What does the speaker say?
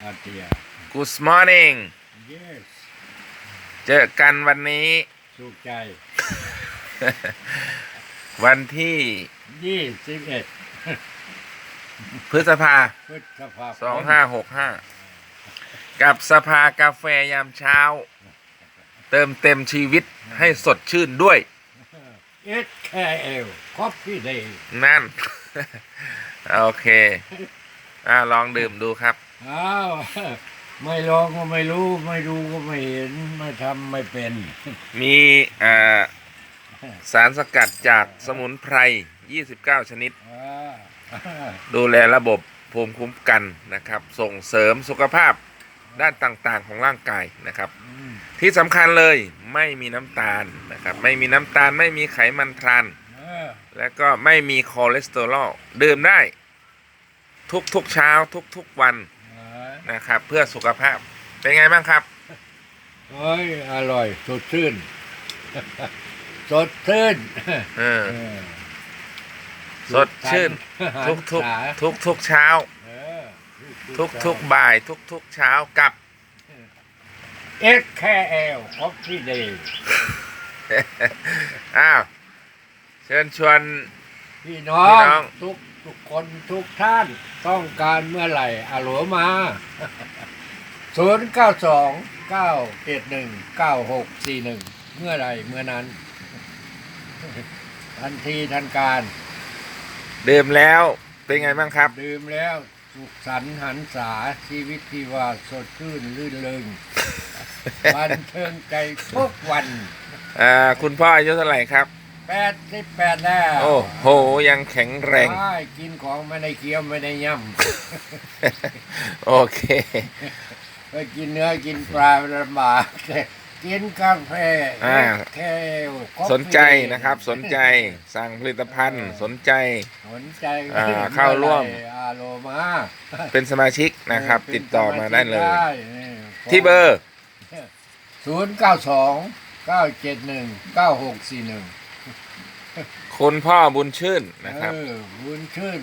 Atia. Good morning Yes. เจอกันวันนี้ สุขใจวันที่ยี่สิบเอ็ดพฤษภา พฤษภาคมสองห้าหกห้ากับสภากาแฟยามเช้า เติมเต็มชีวิตให้สดชื่นด้วย เอสแคเอลคอฟฟี่เดย์นั่น โอเค อ่าลองดื่มดูครับ อ้าวไม่ลองก็ไม่รู้ ไม่ดูก็ไม่เห็น ไม่ทำไม่เป็น มีอ่าสารสกัดจากสมุนไพร 29 ชนิดอ่าดูแลระบบภูมิคุ้มกันนะครับ ส่งเสริมสุขภาพด้านต่างๆของร่างกายนะครับอืมที่สำคัญเลยไม่มีน้ำตาลนะครับ ไม่มีน้ำตาลไม่มีไขมันทรานเออและก็ไม่มีคอเลสเตอรอลดื่มได้ ทุกๆเช้าทุกๆวันเออ นะครับ เพื่อสุขภาพ เป็นไงบ้างครับเฮ้ยอร่อยสดชื่น สดชื่นเออ เออสดชื่น ทุกทุกหันษาทุกทุกๆเช้า เออทุกทุกๆบ่าย ทุกทุกๆเช้ากับ เอสแคเอลคอฟฟี่เดย์อ้าวเชิญชวน พี่น้อพี่งน้อง ทุก ทุกคนทุกท่านต้องการเมื่อไหร่อาหลวมาศูนย์เก้าสองเก้าเจ็ดหนึ่งเก้าหกสี่หนึ่งเมื่อไหร่เมื่อนั้น ทันทีทันการ ดื่มแล้วเป็นไงบ้างครับ ดื่มแล้วสุขสันต์หันษาชีวิตที่ว่าสดชื่นลื่นเริงบันเทิงใจทุกวัน อ่า คุณพ่ออายุเท่าไหร่ครับ แปดสิบแปดแล้วโอ้โหยังแข็งแรง ใช่กินของไม่ได้เคี้ยวไม่ได้ย่ำโอเคไปกินเนื้อกินปลาลำบากกินกาแฟอ่าเคสนใจนะครับ สนใจสั่งผลิตภัณฑ์ สนใจ สนใจเข้าร่วมอาโลมาเป็นสมาชิกนะครับ ติดต่อมาได้เลย ที่เบอร์ศูนย์เก้าสองเก้าเจ็ดหนึ่งเก้าหกสี่หนึ่ง คนพ่อบุญชื่นนะครับออบุญชื่น